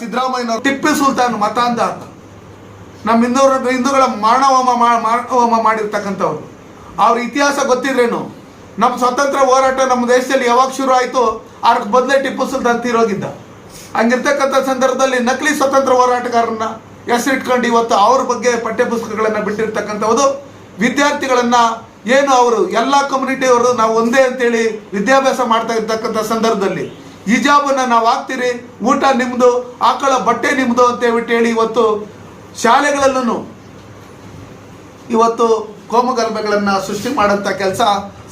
ಸಿದ್ದರಾಮಯ್ಯನವರು ಟಿಪ್ಪು ಸುಲ್ತಾನ್ ಮತ ಅಂದ ಆತ. ನಮ್ಮ ಹಿಂದೂ ಹಿಂದೂಗಳ ಮಾರಣಹೋಮ ಮಾರಣಹೋಮ ಮಾಡಿರ್ತಕ್ಕಂಥವ್ರು. ಅವ್ರ ಇತಿಹಾಸ ಗೊತ್ತಿದ್ರೇನು? ನಮ್ಮ ಸ್ವತಂತ್ರ ಹೋರಾಟ ನಮ್ಮ ದೇಶದಲ್ಲಿ ಯಾವಾಗ ಶುರು ಆಯಿತು? ಅದಕ್ಕೆ ಬದಲೇ ಟಿಪ್ಪು ಸುಲ್ತಾನ್ ತೀರೋಗಿದ್ದ. ಹಂಗಿರ್ತಕ್ಕಂಥ ಸಂದರ್ಭದಲ್ಲಿ ನಕಲಿ ಸ್ವತಂತ್ರ ಹೋರಾಟಗಾರರನ್ನ ಹೆಸರಿಟ್ಕೊಂಡು ಇವತ್ತು ಅವ್ರ ಬಗ್ಗೆ ಪಠ್ಯಪುಸ್ತಕಗಳನ್ನು ಬಿಟ್ಟಿರ್ತಕ್ಕಂಥದ್ದು ವಿದ್ಯಾರ್ಥಿಗಳನ್ನು ಏನು ಅವರು, ಎಲ್ಲ ಕಮ್ಯುನಿಟಿಯವರು ನಾವು ಒಂದೇ ಅಂತೇಳಿ ವಿದ್ಯಾಭ್ಯಾಸ ಮಾಡ್ತಾ ಇರ್ತಕ್ಕಂಥ ಸಂದರ್ಭದಲ್ಲಿ. ಹಿಜಾಬನ್ನ ನಾವು ಹಾಕ್ತೀರಿ ಊಟ ನಿಮ್ಮದು ಆಕಳ ಬಟ್ಟೆ ನಿಮ್ಮದು ಅಂತ ಹೇಳ್ಬಿಟ್ಟು ಹೇಳಿ ಇವತ್ತು ಶಾಲೆಗಳಲ್ಲೂ ಇವತ್ತು ಕೋಮಗಲ್ಭೆಗಳನ್ನು ಸೃಷ್ಟಿ ಮಾಡೋಂಥ ಕೆಲಸ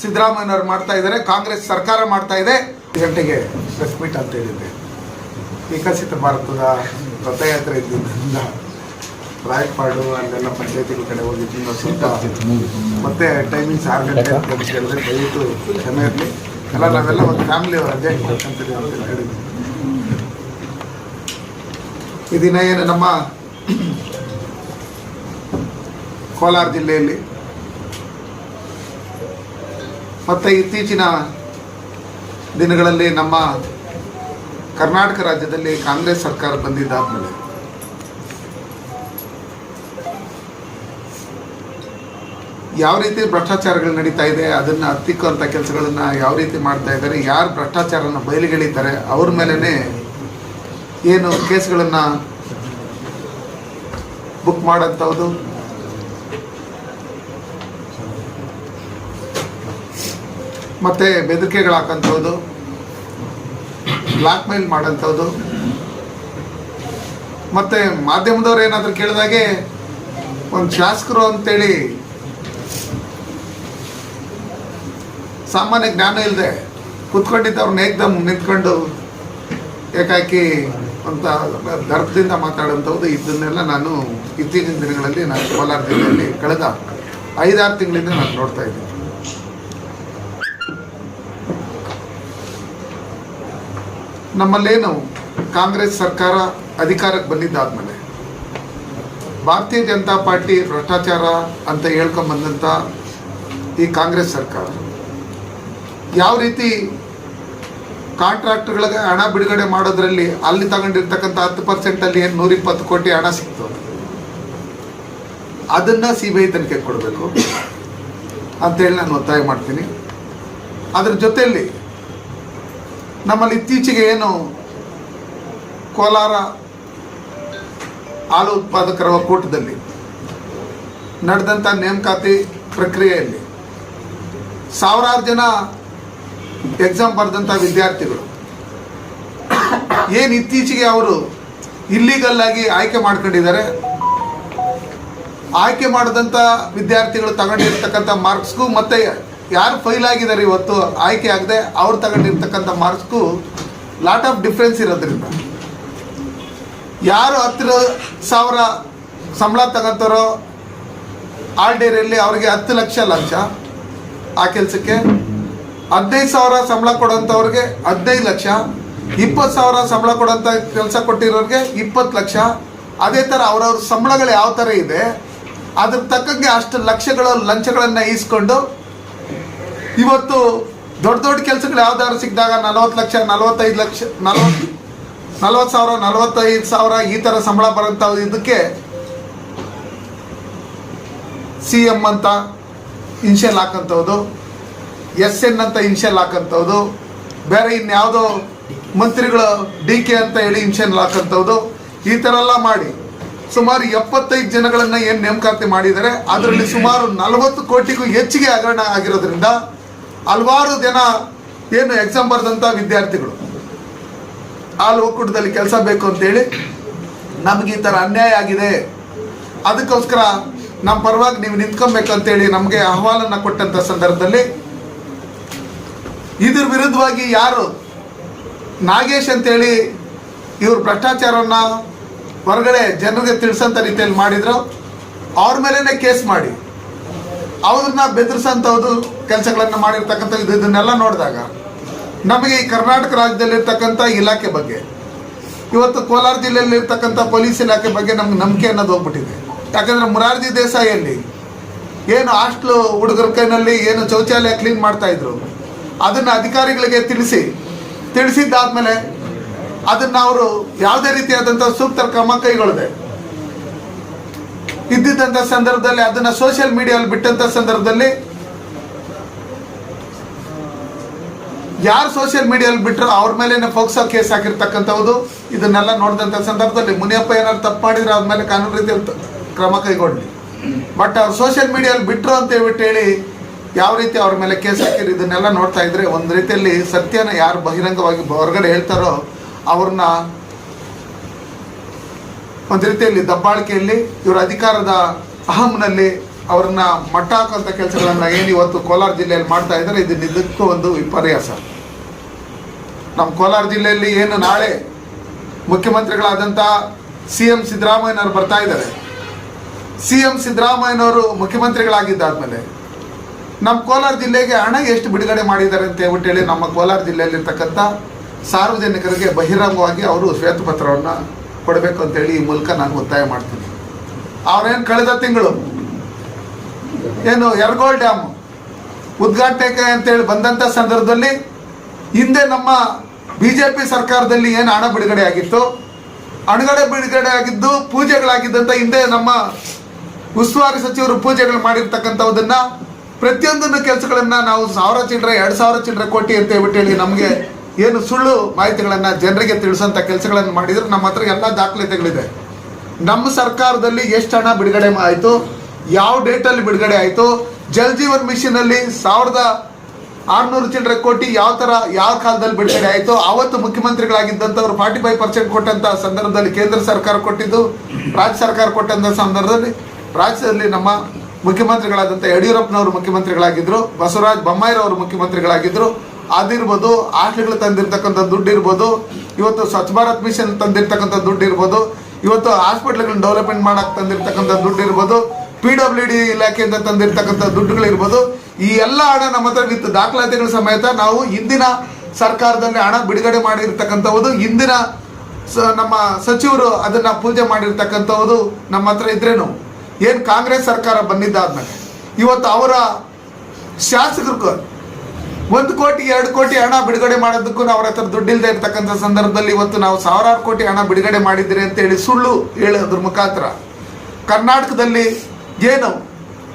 ಸಿದ್ದರಾಮಯ್ಯನವರು ಮಾಡ್ತಾ ಇದ್ದಾರೆ ಕಾಂಗ್ರೆಸ್ ಸರ್ಕಾರ ಮಾಡ್ತಾ ಇದೆ. ಗಂಟೆಗೆ ಪ್ರೆಸ್ ಮೀಟ್ ಅಂತ ಹೇಳಿದೆ ವಿಕಸಿತ ಭಾರತದ ರಥಯಾತ್ರೆ ಇದ್ದಿದ್ದರಿಂದ ರಾಯಪಾಡು ಅಲ್ಲೆಲ್ಲ ಪಂಚಾಯತಿಗಳ ಕಡೆ ಹೋಗಿದ್ದು ಸ್ವಲ್ಪ ಮತ್ತೆ ಟೈಮಿಂಗ್ಸ್ ಆರು ಗಂಟೆ ಅಂತ ಕೇಳಿದ್ರೆ ದಯವಿಟ್ಟು ಕ್ಷಮೆ ಇರಲಿ. ಎಲ್ಲ ನಾವೆಲ್ಲ ಒಂದು ಫ್ಯಾಮಿಲಿ ರಜೆ ಹೇಳಿದ್ವಿ ಈ ದಿನ ಏನು ನಮ್ಮ ಕೋಲಾರ ಜಿಲ್ಲೆಯಲ್ಲಿ ಮತ್ತು ಇತ್ತೀಚಿನ ದಿನಗಳಲ್ಲಿ ನಮ್ಮ ಕರ್ನಾಟಕ ರಾಜ್ಯದಲ್ಲಿ ಕಾಂಗ್ರೆಸ್ ಸರ್ಕಾರ ಬಂದಿದ್ದಾದ್ಮೇಲೆ ಯಾವ ರೀತಿ ಭ್ರಷ್ಟಾಚಾರಗಳು ನಡೀತಾ ಇದೆ, ಅದನ್ನು ಹತ್ತಿಕ್ಕುವಂಥ ಕೆಲಸಗಳನ್ನು ಯಾವ ರೀತಿ ಮಾಡ್ತಾ ಇದ್ದಾರೆ, ಯಾರು ಭ್ರಷ್ಟಾಚಾರನ ಬಯಲಿಗೆಳಿತಾರೆ ಅವ್ರ ಮೇಲೇ ಏನು ಕೇಸ್ಗಳನ್ನು ಬುಕ್ ಮಾಡೋಂಥದ್ದು ಮತ್ತು ಬೆದರಿಕೆಗಳು ಹಾಕೋಂಥದ್ದು ಬ್ಲಾಕ್ ಮೇಲ್ ಮಾಡೋಂಥದ್ದು ಮತ್ತು ಮಾಧ್ಯಮದವ್ರು ಏನಾದರೂ ಕೇಳಿದಾಗೆ, ಒಂದು ಶಾಸಕರು ಅಂತೇಳಿ ಸಾಮಾನ್ಯ ಜ್ಞಾನ ಇಲ್ಲದೆ ಕುತ್ಕೊಂಡಿದ್ದವ್ರನ್ನ ಏಕ್ದಮ್ ನಿಂತ್ಕೊಂಡು ಏಕಾಕಿ ಅಂತ ದರ್ಪದಿಂದ ಮಾತಾಡುವಂಥದ್ದು ಇದನ್ನೆಲ್ಲ ನಾನು ಇತ್ತೀಚಿನ ದಿನಗಳಲ್ಲಿ, ನಾನು ಕೋಲಾರ ಜಿಲ್ಲೆಯಲ್ಲಿ ಕಳೆದ ಐದಾರು ತಿಂಗಳಿಂದ ನಾನು ನೋಡ್ತಾ ಇದ್ದೀನಿ. ನಮ್ಮಲ್ಲೇನು ಕಾಂಗ್ರೆಸ್ ಸರ್ಕಾರ ಅಧಿಕಾರಕ್ಕೆ ಬಂದಿದ್ದಾದ್ಮೇಲೆ ಭಾರತೀಯ ಜನತಾ ಪಾರ್ಟಿ ಭ್ರಷ್ಟಾಚಾರ ಅಂತ ಹೇಳ್ಕೊಂಬಂದಂಥ ಈ ಕಾಂಗ್ರೆಸ್ ಸರ್ಕಾರ ಯಾವ ರೀತಿ ಕಾಂಟ್ರಾಕ್ಟ್ಗಳಿಗೆ ಹಣ ಬಿಡುಗಡೆ ಮಾಡೋದ್ರಲ್ಲಿ ಅಲ್ಲಿ ತಗೊಂಡಿರ್ತಕ್ಕಂಥ ಹತ್ತು ಪರ್ಸೆಂಟಲ್ಲಿ ಏನು ನೂರಿಪ್ಪತ್ತು ಕೋಟಿ ಹಣ ಸಿಕ್ತು ಅದನ್ನು ಸಿ ಬಿ ಐ ತನಿಖೆ ಕೊಡಬೇಕು. ಅಂತೇಳಿ ನಾನು ಒತ್ತಾಯ ಮಾಡ್ತೀನಿ. ಅದ್ರ ಜೊತೆಯಲ್ಲಿ ನಮ್ಮಲ್ಲಿ ಇತ್ತೀಚೆಗೆ ಏನು ಕೋಲಾರ ಹಾಲು ಉತ್ಪಾದಕರ ಒಕ್ಕೂಟದಲ್ಲಿ ನಡೆದಂಥ ನೇಮಕಾತಿ ಪ್ರಕ್ರಿಯೆಯಲ್ಲಿ ಸಾವಿರಾರು ಜನ ಎಕ್ಸಾಮ್ ಬರೆದಂಥ ವಿದ್ಯಾರ್ಥಿಗಳು. ಏನು ಇತ್ತೀಚೆಗೆ ಅವರು ಇಲ್ಲಿಗಲ್ ಆಗಿ ಆಯ್ಕೆ ಮಾಡ್ಕೊಂಡಿದ್ದಾರೆ? ಆಯ್ಕೆ ಮಾಡಿದಂಥ ವಿದ್ಯಾರ್ಥಿಗಳು ತಗೊಂಡಿರ್ತಕ್ಕಂಥ ಮಾರ್ಕ್ಸ್ಗೂ ಮತ್ತೆ ಯಾರು ಫೈಲ್ ಆಗಿದ್ದಾರೆ ಇವತ್ತು ಆಯ್ಕೆ ಆಗದೆ ಅವ್ರು ತಗೊಂಡಿರ್ತಕ್ಕಂಥ ಮಾರ್ಕ್ಸ್ಗೂ ಲಾಟ್ ಆಫ್ ಡಿಫ್ರೆನ್ಸ್ ಇರೋದ್ರಿಂದ. ಯಾರು ಹತ್ತಿರ ಸಾವಿರ ಸಂಬಳ ತಗೋತಾರೋ ಆಲ್ ಡೇರಿಯಲ್ಲಿ ಅವ್ರಿಗೆ ಹತ್ತು ಲಕ್ಷ ಲಕ್ಷ ಆ ಕೆಲಸಕ್ಕೆ. ಹದಿನೈದು ಸಾವಿರ ಸಂಬಳ ಕೊಡೋಂಥವ್ರಿಗೆ ಹದಿನೈದು ಲಕ್ಷ, ಇಪ್ಪತ್ತು ಸಾವಿರ ಸಂಬಳ ಕೊಡೋಂಥ ಕೆಲಸ ಕೊಟ್ಟಿರೋರಿಗೆ ಇಪ್ಪತ್ತು ಲಕ್ಷ. ಅದೇ ಥರ ಅವರವ್ರ ಸಂಬಳಗಳು ಯಾವ ಥರ ಇದೆ ಅದ್ರ ತಕ್ಕಂಗೆ ಅಷ್ಟು ಲಕ್ಷಗಳ, ಲಂಚಗಳನ್ನು ಈಸ್ಕೊಂಡು ಇವತ್ತು ದೊಡ್ಡ ದೊಡ್ಡ ಕೆಲಸಗಳು ಯಾವ್ದಾದ್ರು ಸಿಕ್ಕಿದಾಗ ನಲವತ್ತು ಲಕ್ಷ, ನಲವತ್ತೈದು ಲಕ್ಷ ನಲವತ್ತು ನಲವತ್ತು ಸಾವಿರ, ನಲವತ್ತೈದು ಸಾವಿರ ಈ ಥರ ಸಂಬಳ ಬರೋಂಥ ಇದಕ್ಕೆ ಸಿ ಎಂ ಅಂತ ಇನ್ಷಿಯಲ್ ಹಾಕಂಥದ್ದು ಎಸ್ ಎನ್ ಅಂತ ಇನ್ಷಿಯಲ್ ಹಾಕಂತವ್ದು ಬೇರೆ ಇನ್ಯಾವುದೋ ಮಂತ್ರಿಗಳು ಡಿ ಕೆ ಅಂತ ಹೇಳಿ ಇನ್ಷಿಯಲ್ ಹಾಕಂತವ್ದು ಈ ಥರ ಎಲ್ಲ ಮಾಡಿ. ಸುಮಾರು ಎಪ್ಪತ್ತೈದು ಜನಗಳನ್ನು ಏನು ನೇಮಕಾತಿ ಮಾಡಿದ್ದಾರೆ, ಅದರಲ್ಲಿ ಸುಮಾರು ನಲವತ್ತು ಕೋಟಿಗೂ ಹೆಚ್ಚಿಗೆ ಹಗರಣ ಆಗಿರೋದ್ರಿಂದ ಹಲವಾರು ಜನ ಏನು ಎಕ್ಸಾಮ್ ಬರೆದಂಥ ವಿದ್ಯಾರ್ಥಿಗಳು. ಹಾಲು ಒಕ್ಕೂಟದಲ್ಲಿ ಕೆಲಸ ಬೇಕು ಅಂತೇಳಿ ನಮಗೆ ಈ ಥರ ಅನ್ಯಾಯ ಆಗಿದೆ. ಅದಕ್ಕೋಸ್ಕರ ನಮ್ಮ ಪರವಾಗಿ ನೀವು ನಿಂತ್ಕೊಬೇಕು ಅಂತೇಳಿ ನಮಗೆ ಅಹವಾಲನ್ನು ಕೊಟ್ಟಂಥ ಸಂದರ್ಭದಲ್ಲಿ ಇದ್ರ ವಿರುದ್ಧವಾಗಿ ಯಾರು? ನಾಗೇಶ್ ಅಂತೇಳಿ ಇವರು ಭ್ರಷ್ಟಾಚಾರವನ್ನು ಹೊರಗಡೆ ಜನರಿಗೆ ತಿಳಿಸೋಂಥ ರೀತಿಯಲ್ಲಿ ಮಾಡಿದ್ರು. ಅವ್ರ ಮೇಲೇ ಕೇಸ್ ಮಾಡಿ. ಅವ್ರನ್ನ ಬೆದರಿಸೋಂಥದ್ದು ಕೆಲಸಗಳನ್ನು ಮಾಡಿರ್ತಕ್ಕಂಥ ಇದು ಇದನ್ನೆಲ್ಲ ನೋಡಿದಾಗ ನಮಗೆ ಈ ಕರ್ನಾಟಕ ರಾಜ್ಯದಲ್ಲಿರ್ತಕ್ಕಂಥ ಇಲಾಖೆ ಬಗ್ಗೆ, ಇವತ್ತು ಕೋಲಾರ ಜಿಲ್ಲೆಯಲ್ಲಿ ಇರ್ತಕ್ಕಂಥ ಪೊಲೀಸ್ ಇಲಾಖೆ ಬಗ್ಗೆ ನಮ್ಗೆ ನಂಬಿಕೆ ಅನ್ನೋದು ಹೋಗ್ಬಿಟ್ಟಿದೆ. ಯಾಕಂದರೆ ಮುರಾರ್ಜಿ ದೇಸಾಯಿಯಲ್ಲಿ ಏನು ಹಾಸ್ಟ್ಲು ಹುಡುಗರ ಕೈನಲ್ಲಿ ಏನು ಶೌಚಾಲಯ ಕ್ಲೀನ್ ಮಾಡ್ತಾ ಇದ್ರು. ಅದನ್ನು ಅಧಿಕಾರಿಗಳಿಗೆ ತಿಳಿಸಿ. ತಿಳಿಸಿದ್ದಾದ್ಮೇಲೆ ಅದನ್ನ ಅವರು ಯಾವುದೇ ರೀತಿಯಾದಂಥ ಸೂಕ್ತ ಕ್ರಮ ಕೈಗೊಳ್ಳದೆ. ಇದ್ದಿದ್ದಂಥ ಸಂದರ್ಭದಲ್ಲಿ ಅದನ್ನ ಸೋಷಿಯಲ್ ಮೀಡಿಯಾದಲ್ಲಿ ಬಿಟ್ಟಂತ ಸಂದರ್ಭದಲ್ಲಿ ಯಾರು ಸೋಷಿಯಲ್ ಮೀಡಿಯಾದಲ್ಲಿ ಬಿಟ್ಟರು ಅವ್ರ ಮೇಲೆ ಫೋಕ್ಸೋ ಕೇಸ್ ಹಾಕಿರ್ತಕ್ಕಂಥದ್ದು ಇದನ್ನೆಲ್ಲ ನೋಡಿದಂಥ ಸಂದರ್ಭದಲ್ಲಿ ಮುನಿಯಪ್ಪ ಏನಾದ್ರು ತಪ್ಪು ಮಾಡಿದ್ರೆ ಆದ್ಮೇಲೆ ಮೇಲೆ ಕಾನೂನು ರೀತಿಯಲ್ಲಿ ಕ್ರಮ ಕೈಗೊಳ್ಳಿ. ಬಟ್ ಅವ್ರು ಸೋಷಿಯಲ್ ಮೀಡಿಯಾದಲ್ಲಿ ಬಿಟ್ಟರು ಅಂತ ಹೇಳ್ಬಿಟ್ಟು ಹೇಳಿ ಯಾವ ರೀತಿ ಅವ್ರ ಮೇಲೆ ಕೇಸ್ ಹಾಕಿರಿ ಇದನ್ನೆಲ್ಲ ನೋಡ್ತಾ ಇದ್ರೆ ಒಂದು ರೀತಿಯಲ್ಲಿ ಸತ್ಯನ ಯಾರು ಬಹಿರಂಗವಾಗಿ ಹೊರಗಡೆ ಹೇಳ್ತಾರೋ ಅವ್ರನ್ನ ಒಂದು ರೀತಿಯಲ್ಲಿ ದಬ್ಬಾಳಿಕೆಯಲ್ಲಿ ಇವರ ಅಧಿಕಾರದ ಅಹಂನಲ್ಲಿ ಅವ್ರನ್ನ ಮಟ್ಟ ಹಾಕುವಂಥ ಕೆಲಸಗಳನ್ನ ಏನು ಇವತ್ತು ಕೋಲಾರ ಜಿಲ್ಲೆಯಲ್ಲಿ ಮಾಡ್ತಾ ಇದ್ದಾರೆ ಇದು ನಿಜಕ್ಕೂ ಒಂದು ವಿಪರ್ಯಾಸ. ನಮ್ಮ ಕೋಲಾರ ಜಿಲ್ಲೆಯಲ್ಲಿ ಏನು ನಾಳೆ ಮುಖ್ಯಮಂತ್ರಿಗಳಾದಂಥ ಸಿ ಎಂ ಸಿದ್ದರಾಮಯ್ಯನವರು ಬರ್ತಾ ಇದ್ದಾರೆ. ಸಿ ಎಂ ಸಿದ್ದರಾಮಯ್ಯನವರು ಮುಖ್ಯಮಂತ್ರಿಗಳಾಗಿದ್ದಾದ್ಮೇಲೆ ನಮ್ಮ ಕೋಲಾರ ಜಿಲ್ಲೆಗೆ ಹಣ ಎಷ್ಟು ಬಿಡುಗಡೆ ಮಾಡಿದ್ದಾರೆ ಅಂತ ಹೇಳ್ಬಿಟ್ಟು ಹೇಳಿ ನಮ್ಮ ಕೋಲಾರ ಜಿಲ್ಲೆಯಲ್ಲಿರ್ತಕ್ಕಂಥ ಸಾರ್ವಜನಿಕರಿಗೆ ಬಹಿರಂಗವಾಗಿ ಅವರು ಶ್ವೇತಪತ್ರವನ್ನು ಕೊಡಬೇಕು ಅಂತೇಳಿ ಈ ಮೂಲಕ ನಾನು ಒತ್ತಾಯ ಮಾಡ್ತೀನಿ. ಅವ್ರೇನು ಕಳೆದ ತಿಂಗಳು ಏನು ಎರಗೋಳ್ ಡ್ಯಾಮ್ ಉದ್ಘಾಟನೆಗೆ ಅಂತೇಳಿ ಬಂದಂಥ ಸಂದರ್ಭದಲ್ಲಿ ಹಿಂದೆ ನಮ್ಮ ಬಿ ಜೆ ಪಿ ಸರ್ಕಾರದಲ್ಲಿ ಏನು ಹಣ ಬಿಡುಗಡೆ ಆಗಿತ್ತು? ಹಣಗಡೆ ಬಿಡುಗಡೆ ಆಗಿದ್ದು ಪೂಜೆಗಳಾಗಿದ್ದಂಥ ಹಿಂದೆ ನಮ್ಮ ಉಸ್ತುವಾರಿ ಸಚಿವರು ಪೂಜೆಗಳು ಮಾಡಿರ್ತಕ್ಕಂಥದ್ದನ್ನ ಪ್ರತಿಯೊಂದನ್ನು ಕೆಲಸಗಳನ್ನ ನಾವು ಸಾವಿರ ಚಿಲ್ಲರೆ ಎರಡು ಸಾವಿರ ಚಿಲ್ಲರೆ ಕೋಟಿ ಅಂತ ಹೇಳ್ಬಿಟ್ಟು ಹೇಳಿ ನಮಗೆ ಏನು ಸುಳ್ಳು ಮಾಹಿತಿಗಳನ್ನ ಜನರಿಗೆ ತಿಳಿಸೋಂಥ ಕೆಲಸಗಳನ್ನು ಮಾಡಿದ್ರೆ ನಮ್ಮ ಹತ್ರ ಎಲ್ಲ ದಾಖಲಾತಿಗಳಿದೆ. ನಮ್ಮ ಸರ್ಕಾರದಲ್ಲಿ ಎಷ್ಟು ಹಣ ಬಿಡುಗಡೆ ಆಯಿತು, ಯಾವ ಡೇಟಲ್ಲಿ ಬಿಡುಗಡೆ ಆಯಿತು, ಜಲ್ ಜೀವನ್ ಮಿಷನ್ ಅಲ್ಲಿ ಸಾವಿರದ ಆರ್ನೂರು ಚಿಲ್ಲರೆ ಕೋಟಿ ಯಾವ ಥರ ಯಾವ ಕಾಲದಲ್ಲಿ ಬಿಡುಗಡೆ ಆಯಿತು, ಅವತ್ತು ಮುಖ್ಯಮಂತ್ರಿಗಳಾಗಿದ್ದಂಥವ್ರು ಫಾರ್ಟಿ ಫೈವ್ ಪರ್ಸೆಂಟ್ ಕೊಟ್ಟಂಥ ಸಂದರ್ಭದಲ್ಲಿ ಕೇಂದ್ರ ಸರ್ಕಾರ ಕೊಟ್ಟಿದ್ದು, ರಾಜ್ಯ ಸರ್ಕಾರ ಕೊಟ್ಟಂಥ ಸಂದರ್ಭದಲ್ಲಿ ರಾಜ್ಯದಲ್ಲಿ ನಮ್ಮ ಮುಖ್ಯಮಂತ್ರಿಗಳಾದಂಥ ಯಡಿಯೂರಪ್ಪನವರು ಮುಖ್ಯಮಂತ್ರಿಗಳಾಗಿದ್ದರು ಬಸವರಾಜ ಬೊಮ್ಮಾಯಿರವರು ಮುಖ್ಯಮಂತ್ರಿಗಳಾಗಿದ್ದರು ಅದಿರ್ಬೋದು ಆಟಗಳು ತಂದಿರತಕ್ಕಂಥ ದುಡ್ಡು ಇರ್ಬೋದು ಇವತ್ತು ಸ್ವಚ್ಛ ಭಾರತ್ ಮಿಷನ್ ತಂದಿರತಕ್ಕಂಥ ದುಡ್ಡು ಇರ್ಬೋದು ಇವತ್ತು ಹಾಸ್ಪಿಟ್ಲ್ಗಳನ್ನ ಡೆವಲಪ್ಮೆಂಟ್ ಮಾಡಕ್ಕೆ ತಂದಿರತಕ್ಕಂಥ ದುಡ್ಡು ಇರ್ಬೋದು ಪಿ ಡಬ್ಲ್ಯೂ ಡಿ ಇಲಾಖೆಯಿಂದ ತಂದಿರ್ತಕ್ಕಂಥ ದುಡ್ಡುಗಳಿರ್ಬೋದು. ಈ ಎಲ್ಲ ಹಣ ನಮ್ಮ ಹತ್ರ ವಿತ್ ದಾಖಲಾತಿಗಳ ಸಮೇತ ನಾವು ಇಂದಿನ ಸರ್ಕಾರದಲ್ಲಿ ಹಣ ಬಿಡುಗಡೆ ಮಾಡಿರ್ತಕ್ಕಂಥವ್ದು, ಇಂದಿನ ನಮ್ಮ ಸಚಿವರು ಅದನ್ನ ಪೂಜೆ ಮಾಡಿರ್ತಕ್ಕಂಥವ್ದು ನಮ್ಮ ಹತ್ರ ಇದ್ರೇನು? ಏನು ಕಾಂಗ್ರೆಸ್ ಸರ್ಕಾರ ಬಂದಿದ್ದಾದ್ಮೇಲೆ ಇವತ್ತು ಅವರ ಶಾಸಕರು ಒಂದು ಕೋಟಿ ಎರಡು ಕೋಟಿ ಹಣ ಬಿಡುಗಡೆ ಮಾಡೋದಕ್ಕೂ ಅವ್ರ ಹತ್ರ ದುಡ್ಡಿಲ್ಲದೆ ಇರ್ತಕ್ಕಂಥ ಸಂದರ್ಭದಲ್ಲಿ ಇವತ್ತು ನಾವು ಸಾವಿರಾರು ಕೋಟಿ ಹಣ ಬಿಡುಗಡೆ ಮಾಡಿದ್ದೀರಿ ಅಂತೇಳಿ ಸುಳ್ಳು ಹೇಳೋದ್ರ ಮುಖಾಂತರ. ಕರ್ನಾಟಕದಲ್ಲಿ ಏನು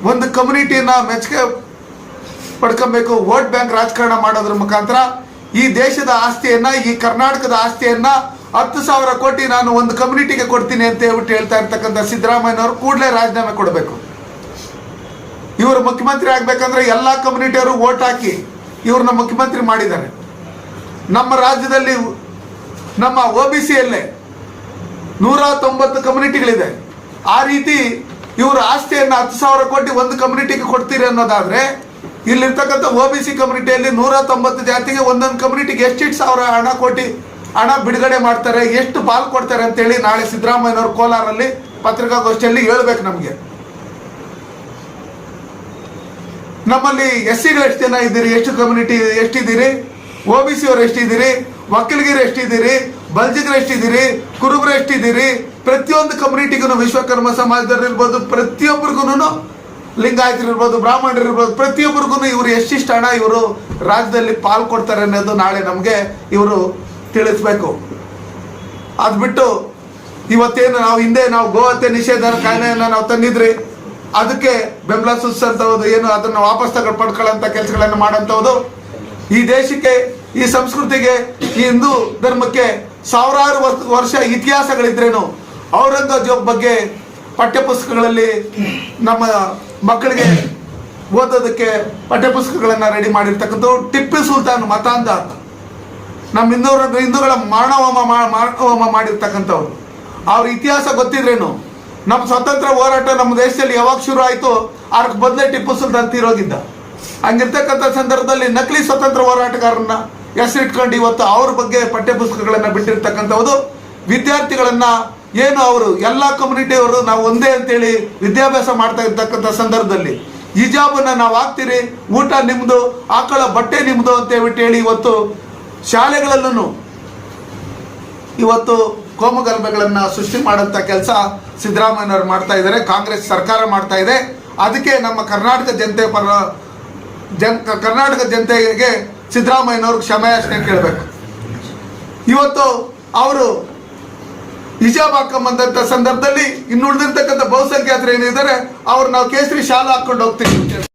ಒಂದು ಕಮ್ಯುನಿಟಿನ ಮೆಚ್ಚುಗೆ ಪಡ್ಕೊಬೇಕು ವೋಟ್ ಬ್ಯಾಂಕ್ ರಾಜಕಾರಣ ಮಾಡೋದ್ರ ಮುಖಾಂತರ ಈ ದೇಶದ ಆಸ್ತಿಯನ್ನ, ಈ ಕರ್ನಾಟಕದ ಆಸ್ತಿಯನ್ನ ಹತ್ತು ಸಾವಿರ ಕೋಟಿ ನಾನು ಒಂದು ಕಮ್ಯುನಿಟಿಗೆ ಕೊಡ್ತೀನಿ ಅಂತ ಹೇಳ್ಬಿಟ್ಟು ಹೇಳ್ತಾ ಇರ್ತಕ್ಕಂಥ ಸಿದ್ದರಾಮಯ್ಯನವರು ಕೂಡಲೇ ರಾಜೀನಾಮೆ ಕೊಡಬೇಕು. ಇವರು ಮುಖ್ಯಮಂತ್ರಿ ಆಗ್ಬೇಕಂದ್ರೆ ಎಲ್ಲ ಕಮ್ಯುನಿಟಿಯವರು ವೋಟ್ ಹಾಕಿ ಇವ್ರನ್ನ ಮುಖ್ಯಮಂತ್ರಿ ಮಾಡಿದ್ದಾರೆ. ನಮ್ಮ ರಾಜ್ಯದಲ್ಲಿ ನಮ್ಮ ಓ ಬಿ ಸಿಯಲ್ಲೇ ನೂರ ತೊಂಬತ್ತು ಕಮ್ಯುನಿಟಿಗಳಿದೆ ಆ ರೀತಿ ಇವರ ಆಸ್ತಿಯನ್ನು ಹತ್ತು ಸಾವಿರ ಕೋಟಿ ಒಂದು ಕಮ್ಯುನಿಟಿಗೆ ಕೊಡ್ತೀರಿ ಅನ್ನೋದಾದ್ರೆ ಇಲ್ಲಿರ್ತಕ್ಕಂಥ ಒ ಬಿ ಸಿ ಕಮ್ಯುನಿಟಿಯಲ್ಲಿ ನೂರ ತೊಂಬತ್ತು ಜಾತಿಗೆ ಒಂದೊಂದು ಕಮ್ಯುನಿಟಿಗೆ ಎಷ್ಟೆಷ್ಟು ಸಾವಿರ ಹಣ ಕೋಟಿ ಹಣ ಬಿಡುಗಡೆ ಮಾಡ್ತಾರೆ, ಎಷ್ಟು ಪಾಲ್ ಕೊಡ್ತಾರೆ ಅಂತೇಳಿ ನಾಳೆ ಸಿದ್ದರಾಮಯ್ಯನವರು ಕೋಲಾರಲ್ಲಿ ಪತ್ರಿಕಾಗೋಷ್ಠಿಯಲ್ಲಿ ಹೇಳ್ಬೇಕು ನಮಗೆ. ನಮ್ಮಲ್ಲಿ ಎಸ್ ಸಿಗಳು ಎಷ್ಟು ಜನ ಇದ್ದೀರಿ, ಎಷ್ಟು ಕಮ್ಯುನಿಟಿ ಎಷ್ಟಿದ್ದೀರಿ? ಒ ಬಿ ಸಿ ಅವ್ರು ಎಷ್ಟಿದ್ದೀರಿ? ವಕೀಲಗಿರು ಎಷ್ಟಿದ್ದೀರಿ? ಬಲ್ಜಿಗರು ಎಷ್ಟಿದ್ದೀರಿ? ಕುರುಬರು ಎಷ್ಟಿದ್ದೀರಿ? ಪ್ರತಿಯೊಂದು ಕಮ್ಯುನಿಟಿಗೂ ವಿಶ್ವಕರ್ಮ ಸಮಾಜದವ್ರು ಇರ್ಬೋದು ಪ್ರತಿಯೊಬ್ಬರಿಗೂ ಲಿಂಗಾಯತರು ಇರ್ಬೋದು, ಬ್ರಾಹ್ಮಣರು ಇರ್ಬೋದು ಪ್ರತಿಯೊಬ್ಬರಿಗೂ ಇವರು ಎಷ್ಟಿಷ್ಟು ಹಣ ಇವರು ರಾಜ್ಯದಲ್ಲಿ ಪಾಲ್ ಕೊಡ್ತಾರೆ ಅನ್ನೋದು ನಾಳೆ ನಮಗೆ ಇವರು ತಿಳಿಸ್ಬೇಕು. ಅದು ಬಿಟ್ಟು ಇವತ್ತೇನು ನಾವು ಹಿಂದೆ ನಾವು ಗೋಹತ್ಯೆ ನಿಷೇಧ ಕಾಯ್ದೆಯನ್ನು ನಾವು ತಂದಿದ್ರಿ, ಅದಕ್ಕೆ ಬೆಂಬಲ ಸೂಚಿಸಂತದ್ದು ಏನು, ಅದನ್ನ ವಾಪಸ್ ತಗೊಂಡು ಪಡ್ಕೊಳ್ಳೋಂಥ ಕೆಲಸಗಳನ್ನು ಮಾಡೋಂಥದ್ದು ಈ ದೇಶಕ್ಕೆ, ಈ ಸಂಸ್ಕೃತಿಗೆ, ಈ ಹಿಂದೂ ಧರ್ಮಕ್ಕೆ ಸಾವಿರಾರು ವರ್ಷ ಇತಿಹಾಸಗಳಿದ್ರೇನು, ಔರಂಗಜೇಬ್ ಬಗ್ಗೆ ಪಠ್ಯಪುಸ್ತಕಗಳಲ್ಲಿ ನಮ್ಮ ಮಕ್ಕಳಿಗೆ ಓದೋದಕ್ಕೆ ಪಠ್ಯಪುಸ್ತಕಗಳನ್ನು ರೆಡಿ ಮಾಡಿರ್ತಕ್ಕಂಥ ಟಿಪ್ಪು ಸುಲ್ತಾನ್ ಮತಾಂಧ ನಮ್ಮ ಹಿಂದೂರ ಹಿಂದೂಗಳ ಮರಣಹೋಮ ಮಾರಣಹೋಮ ಮಾಡಿರ್ತಕ್ಕಂಥವ್ರು. ಅವ್ರ ಇತಿಹಾಸ ಗೊತ್ತಿದ್ರೇನು ನಮ್ಮ ಸ್ವತಂತ್ರ ಹೋರಾಟ ನಮ್ಮ ದೇಶದಲ್ಲಿ ಯಾವಾಗ ಶುರು ಆಯಿತು? ಅದಕ್ಕೆ ಬದಲೇ ಟಿಪ್ಪು ಸುಲ್ತಾನ್ ತೀರೋಗಿದ್ದ. ಹಂಗಿರ್ತಕ್ಕಂಥ ಸಂದರ್ಭದಲ್ಲಿ ನಕಲಿ ಸ್ವತಂತ್ರ ಹೋರಾಟಗಾರರನ್ನ ಹೆಸರಿಟ್ಕೊಂಡು ಇವತ್ತು ಅವ್ರ ಬಗ್ಗೆ ಪಠ್ಯಪುಸ್ತಕಗಳನ್ನು ಬಿಟ್ಟಿರ್ತಕ್ಕಂಥದ್ದು ವಿದ್ಯಾರ್ಥಿಗಳನ್ನ ಏನು ಅವರು, ಎಲ್ಲ ಕಮ್ಯುನಿಟಿಯವರು ನಾವು ಒಂದೇ ಅಂತೇಳಿ ವಿದ್ಯಾಭ್ಯಾಸ ಮಾಡ್ತಾ ಇರ್ತಕ್ಕಂಥ ಸಂದರ್ಭದಲ್ಲಿ. ಹಿಜಾಬನ್ನ ನಾವು ಹಾಕ್ತೀರಿ, ಊಟ ನಿಮ್ದು, ಆಕಳ ಬಟ್ಟೆ ನಿಮ್ದು ಅಂತ ಹೇಳ್ಬಿಟ್ಟು ಹೇಳಿ ಇವತ್ತು ಶಾಲೆಗಳಲ್ಲೂ ಇವತ್ತು ಕೋಮಗಲ್ಭೆಗಳನ್ನು ಸೃಷ್ಟಿ ಮಾಡೋಂಥ ಕೆಲಸ ಸಿದ್ದರಾಮಯ್ಯನವರು ಮಾಡ್ತಾ ಇದ್ದಾರೆ, ಕಾಂಗ್ರೆಸ್ ಸರ್ಕಾರ ಮಾಡ್ತಾ ಇದೆ ಅದಕ್ಕೆ ನಮ್ಮ ಕರ್ನಾಟಕ ಜನತೆ ಪರ ಜನ್, ಕರ್ನಾಟಕ ಜನತೆಗೆ ಸಿದ್ದರಾಮಯ್ಯನವ್ರಿಗೆ ಕ್ಷಮೆಯಾಚನೆ ಕೇಳಬೇಕು ಇವತ್ತು ಅವರು ಹಿಜಾಬ್ ಬಂದಂಥ ಸಂದರ್ಭದಲ್ಲಿ ಇನ್ನು ಉಳಿದಿರ್ತಕ್ಕಂಥ ಬಹುಸಂಖ್ಯಾತರು ಏನಿದ್ದಾರೆ, ಅವ್ರು ನಾವು ಕೇಸರಿ ಶಾಲೆ ಹಾಕೊಂಡು ಹೋಗ್ತೀವಿ.